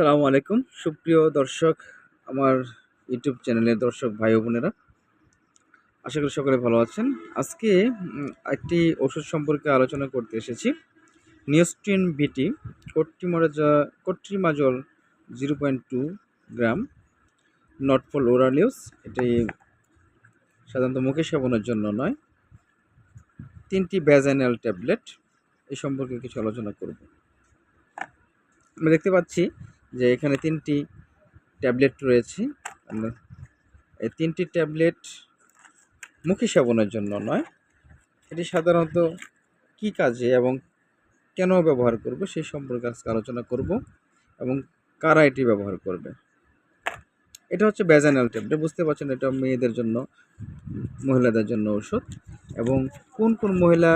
আসসালামু আলাইকুম। সুপ্রিয় দর্শক, আমার ইউটিউব চ্যানেলের দর্শক ভাই বোনেরা, আশা করি সকলে ভালো আছেন। আজকে একটি ওষুধ সম্পর্কে আলোচনা করতে এসেছি। নিউস্ট্রিন বিটি কট্টিমাজা কট্রিমাজল zero point two gram, not for oral use, এটি সাধারণত মুখে সেবনের জন্য নয়। তিনটি ব্যাজাইনাল ট্যাবলেট এই সম্পর্কে কিছু আলোচনা করব। আমরা দেখতে পাচ্ছি যে এখানে তিনটি ট্যাবলেট রয়েছে। এই তিনটি ট্যাবলেট মুখে সেবনের জন্য নয়। এটি সাধারণত কী কাজে এবং কেন ব্যবহার করব সেই সম্পর্কে আজকে আলোচনা করব এবং কারা এটি ব্যবহার করবে। এটা হচ্ছে ব্যাজানাল ট্যাবলেট বুঝতে পারছেন এটা মেয়েদের জন্য, মহিলাদের জন্য ওষুধ এবং কোন কোন মহিলা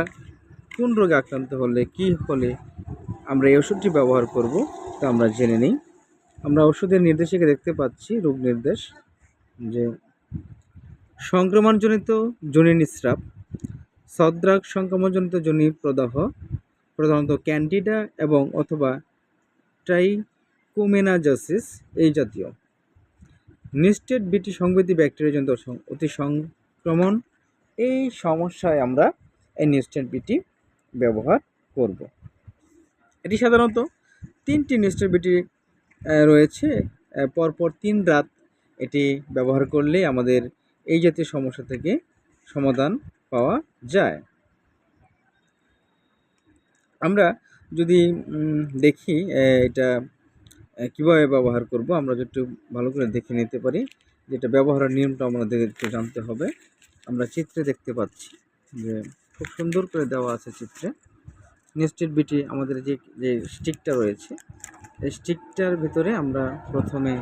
কোন রোগে আক্রান্ত হলে, কি হলে আমরা এই ওষুধটি ব্যবহার করব তা আমরা জেনে নিই। আমরা ওষুধের নির্দেশিকা দেখতে পাচ্ছি, রোগ নির্দেশ, যে সংক্রমণজনিত জনি নিঃস্রাব ছদ্রাক সংক্রমণজনিত জনি প্রদাহ, প্রধানত ক্যান্ডিডা এবং অথবা ট্রাইকোমেনাজাসিস এই জাতীয়। নিস্টেড বিটি সংবেদী ব্যাকটেরিয়াজনিত অতি সংক্রমণ, এই সমস্যায় আমরা এই নিস্টেড বিটি ব্যবহার করব। এটি সাধারণত তিনটি নিস্টেড বিটি রয়েছে। পরপর তিন রাত এটি ব্যবহার করলে আমাদের এই জাতীয় সমস্যা থেকে সমাধান পাওয়া যায়। আমরা যদি দেখি এটা কীভাবে ব্যবহার করব, আমরা একটু ভালো করে দেখে নিতে পারি, যেটা ব্যবহারের নিয়মটা আমাদের একটু জানতে হবে। আমরা চিত্রে দেখতে পাচ্ছি যে খুব সুন্দর করে দেওয়া আছে চিত্রে। নেস্টেড বিটি আমাদের যে যে স্টিকটা রয়েছে, এই স্টিকটার ভিতরে আমরা প্রথমে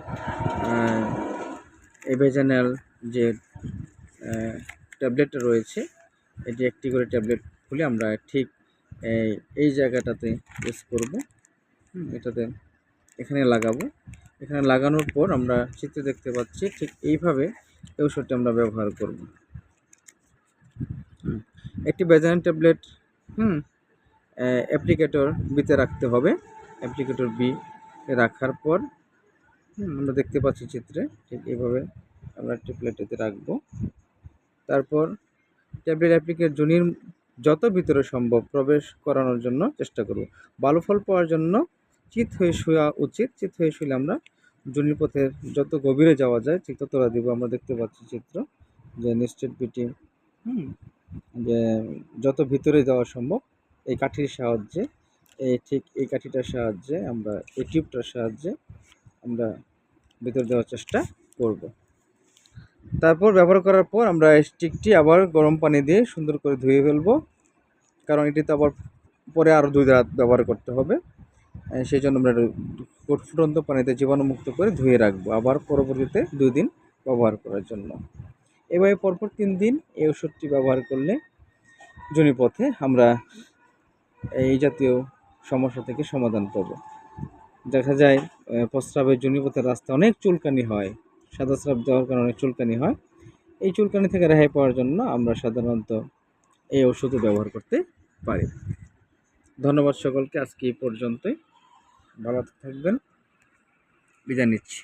এভেজানাল যে ট্যাবলেটটা রয়েছে, এটি একটি করে ট্যাবলেট খুলে আমরা ঠিক, এই জায়গাটাতে ইউজ করব। এটাতে এখানে লাগাবো। এখানে লাগানোর পর আমরা চিত্রে দেখতে পাচ্ছি, ঠিক এইভাবে এই ওষুধটি আমরা ব্যবহার করব। একটি বেজান ট্যাবলেট হুম অ্যাপ্লিকেটর বিতে রাখতে হবে। অ্যাপ্লিকেটর বি রাখার পর আমরা দেখতে পাচ্ছি চিত্রে, ঠিক এইভাবে আমরা প্লেটেতে রাখব। তারপর ট্যাবলেট অ্যাপ্লিকেট জনির যত ভিতরে সম্ভব প্রবেশ করানোর জন্য চেষ্টা করব। ভালো ফল পাওয়ার জন্য চিত হয়ে শোয়া উচিত। চিত হয়ে শুলে আমরা জনির পথের যত গভীরে যাওয়া যায়, ঠিক ততটা দিব। আমরা দেখতে পাচ্ছি চিত্র যে নিশ্চিত বিটি, হুম, যে যত ভিতরে যাওয়া সম্ভব এই কাঠির সাহায্যে, এই ঠিক এই কাঠিটার সাহায্যে আমরা, এই টিউবটার সাহায্যে আমরা ভিতরে দেওয়ার চেষ্টা করব। তারপর ব্যবহার করার পর আমরা স্টিকটি আবার গরম পানি দিয়ে সুন্দর করে ধুয়ে ফেলব। কারণ এটিতে আবার পরে আরও দুই রাত ব্যবহার করতে হবে। সেই জন্য আমরা ফুট- ফুটন্ত পানিতে জীবাণুমুক্ত করে ধুয়ে রাখব আবার পরবর্তীতে দুই দিন ব্যবহার করার জন্য। এভাবে পরপর তিন দিন এই ওষুধটি ব্যবহার করলে জনিপথে আমরা এই জাতীয় সমস্যা থেকে সমাধান পাবো দেখা যায় প্রস্রাবের জনিপথের রাস্তা অনেক চুলকানি হয়। সাদা স্রাব দেওয়ার কারণে অনেক চুলকানি হয়। এই চুলকানি থেকে রেহাই পাওয়ার জন্য আমরা সাধারণত এই ওষুধও ব্যবহার করতে পারি। ধন্যবাদ সকলকে। আজকে এই পর্যন্তই। ভালো থাকবেন। বিদায় নিচ্ছি।